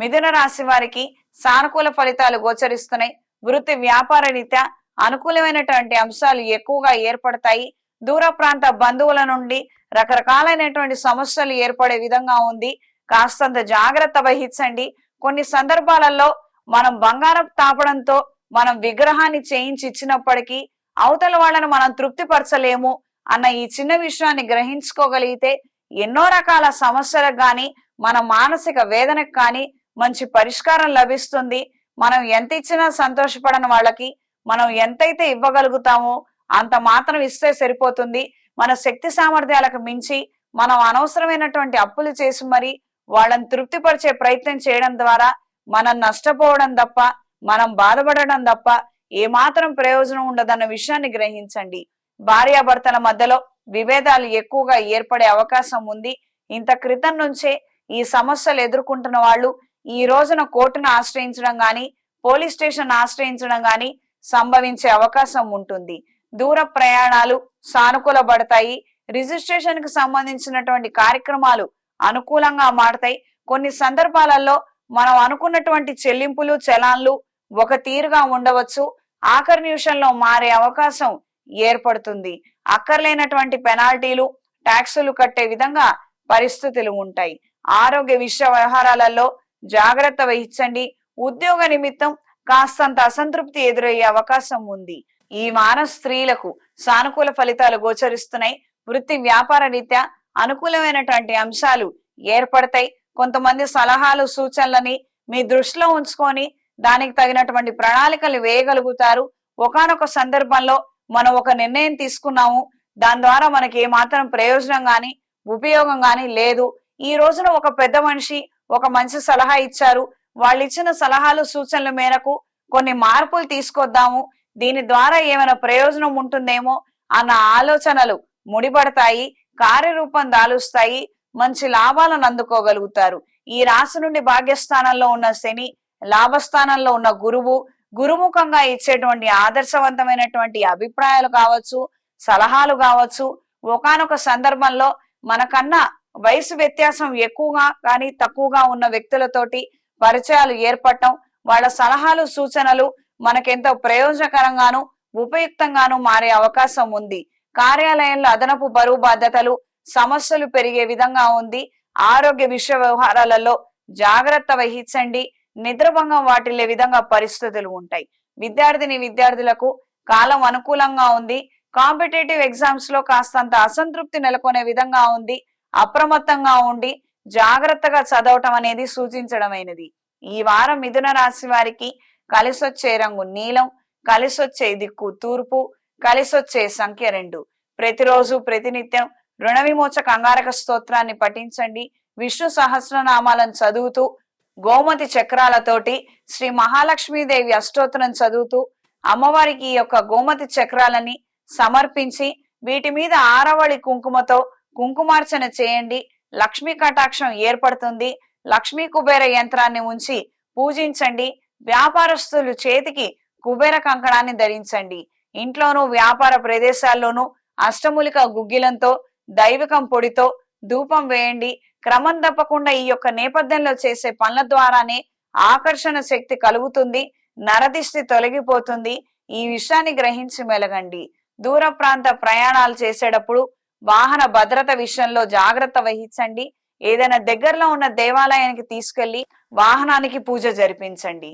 మిథున రాశి వారికి సానుకూల ఫలితాలు గోచరిస్తున్నాయి. వృత్తి వ్యాపార రీత్యా అనుకూలమైనటువంటి అంశాలు ఎక్కువగా ఏర్పడతాయి. దూర ప్రాంత బంధువుల నుండి రకరకాలైనటువంటి సమస్యలు ఏర్పడే విధంగా ఉంది. కాస్తంత జాగ్రత్త వహించండి. కొన్ని సందర్భాలలో మనం బంగారం తాపడంతో మనం విగ్రహాన్ని చేయించి ఇచ్చినప్పటికీ అవతల వాళ్ళను మనం తృప్తిపరచలేము అన్న ఈ చిన్న విషయాన్ని గ్రహించుకోగలిగితే ఎన్నో రకాల సమస్యలకు కానీ మన మానసిక వేదనకు కానీ మంచి పరిష్కారం లభిస్తుంది. మనం ఎంత ఇచ్చినా సంతోషపడని వాళ్ళకి మనం ఎంతైతే ఇవ్వగలుగుతామో అంత మాత్రం ఇస్తే సరిపోతుంది. మన శక్తి సామర్థ్యాలకు మించి మనం అనవసరమైనటువంటి అప్పులు చేసి మరి వాళ్ళని తృప్తిపరిచే ప్రయత్నం చేయడం ద్వారా మనం నష్టపోవడం తప్ప మనం బాధపడడం తప్ప ఏమాత్రం ప్రయోజనం ఉండదన్న విషయాన్ని గ్రహించండి. భార్యాభర్తల మధ్యలో విభేదాలు ఎక్కువగా ఏర్పడే అవకాశం ఉంది. ఇంత క్రితం నుంచే ఈ సమస్యలు ఎదుర్కొంటున్న వాళ్ళు ఈ రోజున కోర్టును ఆశ్రయించడం గాని పోలీస్ స్టేషన్ ఆశ్రయించడం గాని సంభవించే అవకాశం ఉంటుంది. దూర ప్రయాణాలు సానుకూలపడతాయి. రిజిస్ట్రేషన్కు సంబంధించినటువంటి కార్యక్రమాలు అనుకూలంగా మారతాయి. కొన్ని సందర్భాలలో మనం అనుకున్నటువంటి చెల్లింపులు చలాన్లు ఒక తీరుగా ఉండవచ్చు. ఆఖరి నిమిషంలో మారే అవకాశం ఏర్పడుతుంది. అక్కర్లేనటువంటి పెనాల్టీలు ట్యాక్సులు కట్టే విధంగా పరిస్థితులు ఉంటాయి. ఆరోగ్య విషయ వ్యవహారాలలో జాగ్రత్త వహించండి. ఉద్యోగ నిమిత్తం కాస్తంత అసంతృప్తి ఎదురయ్యే అవకాశం ఉంది. ఈ వారం స్త్రీలకు సానుకూల ఫలితాలు గోచరిస్తున్నాయి. వృత్తి వ్యాపార రీత్యా అనుకూలమైనటువంటి అంశాలు ఏర్పడతాయి. కొంతమంది సలహాలు సూచనలని మీ దృష్టిలో ఉంచుకొని దానికి తగినటువంటి ప్రణాళికలు వేయగలుగుతారు. ఒకానొక సందర్భంలో మనం ఒక నిర్ణయం తీసుకున్నాము. దాని ద్వారా మనకి ఏమాత్రం ప్రయోజనం గాని ఉపయోగం గాని లేదు. ఈ రోజున ఒక పెద్ద మనిషి ఒక మంచి సలహా ఇచ్చారు. వాళ్ళు ఇచ్చిన సలహాలు సూచనల మేరకు కొన్ని మార్పులు తీసుకొద్దాము. దీని ద్వారా ఏమైనా ప్రయోజనం ఉంటుందేమో అన్న ఆలోచనలు ముడిపడతాయి కార్యరూపం దాలుస్తాయి మంచి లాభాలను అందుకోగలుగుతారు. ఈ రాశి నుండి భాగ్యస్థానంలో ఉన్న శని లాభస్థానంలో ఉన్న గురువు గురుముఖంగా ఇచ్చేటువంటి ఆదర్శవంతమైనటువంటి అభిప్రాయాలు కావచ్చు సలహాలు కావచ్చు. ఒకానొక సందర్భంలో మనకన్నా వయసు వ్యత్యాసం ఎక్కువగా కానీ తక్కువగా ఉన్న వ్యక్తులతోటి పరిచయాలు ఏర్పడటం వాళ్ళ సలహాలు సూచనలు మనకెంతో ప్రయోజనకరంగాను ఉపయుక్తంగాను మారే అవకాశం ఉంది. కార్యాలయంలో అదనపు బరువు బాధ్యతలు సమస్యలు పెరిగే విధంగా ఉంది. ఆరోగ్య విషయ వ్యవహారాలలో జాగ్రత్త వహించండి. నిద్రభంగం వాటిల్లే విధంగా పరిస్థితులు ఉంటాయి. విద్యార్థిని విద్యార్థులకు కాలం అనుకూలంగా ఉంది. కాంపిటేటివ్ ఎగ్జామ్స్లో కాస్తంత అసంతృప్తి నెలకొనే విధంగా ఉంది. అప్రమత్తంగా ఉండి జాగ్రత్తగా చదవటం అనేది సూచించడమైనది. ఈ వారం మిథున రాశి వారికి కలిసొచ్చే రంగు నీలం కలిసొచ్చే దిక్కు తూర్పు కలిసొచ్చే సంఖ్య రెండు. ప్రతిరోజు ప్రతినిత్యం రుణ విమోచక అంగారక స్తోత్రాన్ని పఠించండి. విష్ణు సహస్రనామాలను చదువుతూ గోమతి చక్రాలతోటి శ్రీ మహాలక్ష్మీదేవి అష్టోత్తరం చదువుతూ అమ్మవారికి ఈ యొక్క గోమతి చక్రాలని సమర్పించి వీటి మీద ఆరవళి కుంకుమతో కుంకుమార్చన చేయండి. లక్ష్మీ కటాక్షం ఏర్పడుతుంది. లక్ష్మీ కుబేర యంత్రాన్ని ఉంచి పూజించండి. వ్యాపారస్తులు చేతికి కుబేర కంకణాన్ని ధరించండి. ఇంట్లోనూ వ్యాపార ప్రదేశాల్లోనూ అష్టములిక గుగ్గిలంతో దైవికం పొడితో ధూపం వేయండి. క్రమం తప్పకుండా ఈ యొక్క నేపథ్యంలో చేసే పనుల ద్వారానే ఆకర్షణ శక్తి కలుగుతుంది. నరదిష్టి తొలగిపోతుంది. ఈ విషయాన్ని గ్రహించి మెలగండి. దూర ప్రాంత ప్రయాణాలు చేసేటప్పుడు వాహన భద్రత విషయంలో జాగ్రత్త వహించండి. ఏదైనా దగ్గరలో ఉన్న దేవాలయానికి తీసుకెళ్ళి వాహనానికి పూజ జరిపించండి.